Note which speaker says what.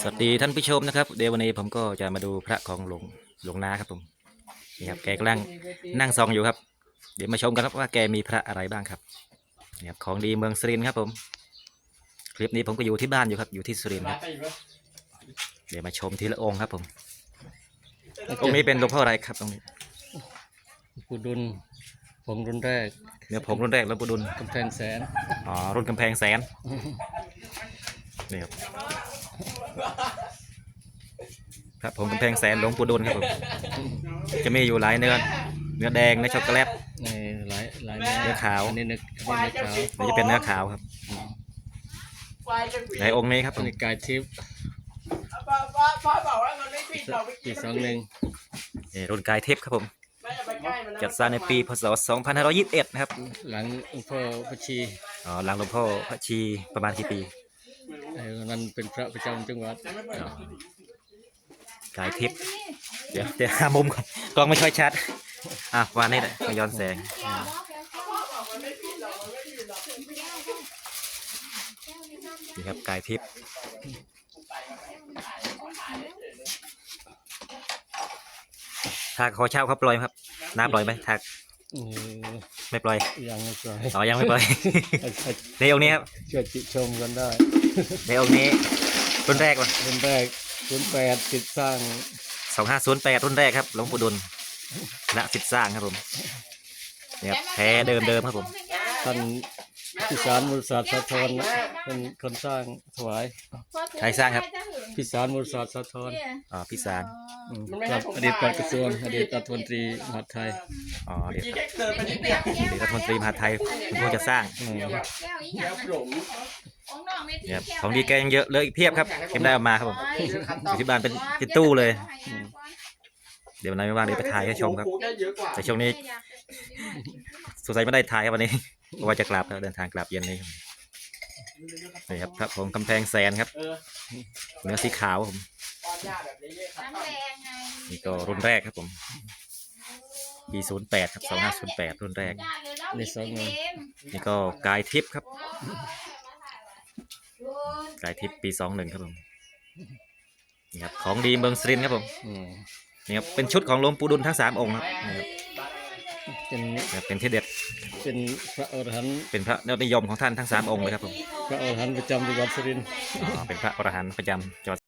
Speaker 1: สวัสดีท่านผู้ชมนะครับ เดี๋ยววันนี้ผมก็จะมาดูพระของหลวงหลวงนาครับผมนี่ครับแกกำลังนั่งซองอยู่ครับ เดี๋ยวมาชมกันครับว่าแกมีพระอะไรบ้างครับนี่ครับของดีเมืองสุรินทร์ครับผม คลิปนี้ผมก็อยู่ที่บ้านอยู่ครับอยู่ที่สุรินทร์ครับเดี๋ยวมาชมทีละองค์ครับผมองค์นี้เป็นหลวงพ่ออะไรครับตรงนี้
Speaker 2: กูดุล ผงรุ่นแรก
Speaker 1: เนื้อผงรุ่นแรกหลวงปู่ดุล
Speaker 2: กำแพงแสน
Speaker 1: อ๋อรุ่นกำแพงแสนนี่ครับพระผงกำแพงแสนหลวงปู่ดุลครับผมจะมีอยู่หลายเนื้อเนื้อแดงเนื้อช็อกโกแลต
Speaker 2: ในหลายหลาย
Speaker 1: เนื้อขาว
Speaker 2: อันนี้เนื้ออันนี้เนื้อขาว
Speaker 1: นี่จะเป็นเนื้อขาวครับในองค์นี้ครับผ
Speaker 2: อัน
Speaker 1: ม
Speaker 2: นี้กายทิพย์
Speaker 3: พ่อพ่อพ่อบอกว่ามันไม่ปิดหรอกไม่
Speaker 2: ปี
Speaker 3: กิน
Speaker 2: สองหนึ่ง
Speaker 1: นี่รุ่นกายเทพครับผม จัดสร้างในปีพศ 2521 นะครับ
Speaker 2: หลังหลวงพ่อพระชี
Speaker 1: อ๋อ หลังหลวงพ่อพระชีประมาณกี่ปี
Speaker 2: ไอ้นั้นเป็นพระประจำจังหวัด
Speaker 1: อ๋อกายเทพเดี๋ยวเดี๋ยวหามุมก่อนกล้องไม่ค่อยชัด อะวานนี่แหละมาย้อนแสงนี่ครับกายทิพย์ถ้าขอเช่าเขาปล่อยไหมครับ น้าปล่อยไหมถ้า
Speaker 2: เออ
Speaker 1: ไม่ปล่อย
Speaker 2: ยังไม่ปล่อย
Speaker 1: อ๋อยังไม่ปล่อย
Speaker 2: ให้ให้
Speaker 1: ในองค์นี้ครับ
Speaker 2: ช่วยติชมกันได้
Speaker 1: ในองค์นี้รุ่นแรกว่ะ
Speaker 2: รุ่นแรกรุ่นแปดติดสร้าง
Speaker 1: สองห้าศูนย์แปดรุ่นแรกครับหลวงปู่ดุลณสิทธิ์สร้างครับผมเนี่ยครับแท้เดิมเดิมๆครับผม
Speaker 2: ท่าน พิสารมูลศาสตร์สะทรเป็นคนสร้างถวาย
Speaker 1: ใครสร้างครับ
Speaker 2: พิสารมูลศาสตร์สะทร
Speaker 1: อ๋อพี่สาร
Speaker 2: อืมครับอดีตปลัดกระทรวงอดีตรัฐมนตรีมหาดไทย
Speaker 1: อ๋อเดี๋ยว
Speaker 3: กินแค่เกินไปนิดเดียว
Speaker 1: เดี๋ยวรัฐมนตรีมหาดไทยคุณผู้จะสร้าง
Speaker 2: อืม
Speaker 3: เดี๋ยวหลง
Speaker 1: เนี่ยครับของดีแกยังเยอะเหลยอีกเพียบครับเก็บได้ออกมาครับผมอยู่ที่บ้านเป็นเป็นตู้เลย เดี๋ยววันไหนไม่ว่างเดี๋ยวไปถ่ายให้ชมครับ
Speaker 3: ครูได้เยอะกว่า
Speaker 1: แต่ช่วงนี้สงสัยไม่ได้ถ่ายครับวันนี้เพราะ ว่าจะกลับแล้วเดินทางกลับเย็นนี้ครับนี่ครับพระผมกำแพงแสนครับ
Speaker 3: เออ
Speaker 1: เนื้อสีขาวครับผม
Speaker 3: ป้อนยาแบบนี้เลยครับ
Speaker 4: น้ำแดงไง
Speaker 1: นี่ก็รุ่นแรกครับผมปีศูนย์แปดครับสองห้าศูนย์แปดรุ่นแรก
Speaker 4: จ้าเลยแล้วมีสีเต็ม
Speaker 1: นี่ก็กายทิพย์ครับกายทิพย์ปีสองหนึ่งครับผมนี่ครับของดีเมืองสุรินทร์ครับผม
Speaker 2: อืม
Speaker 1: นี่ครับเป็นชุดของหลวงปู่ดุลทั้งสามองค์ครับนี่ครับ
Speaker 2: เป็น
Speaker 1: นี่ครับเป็นที่เด็ด
Speaker 2: เป็นพระอรหันต์
Speaker 1: เป็นพระนิยมของท่านทั้งสามองค์เลยครับผม
Speaker 2: พระอรหันต์ประจำจังหวัดสุรินทร์
Speaker 1: อ๋อเป็นพระอรหันต์ประจำจังหวัด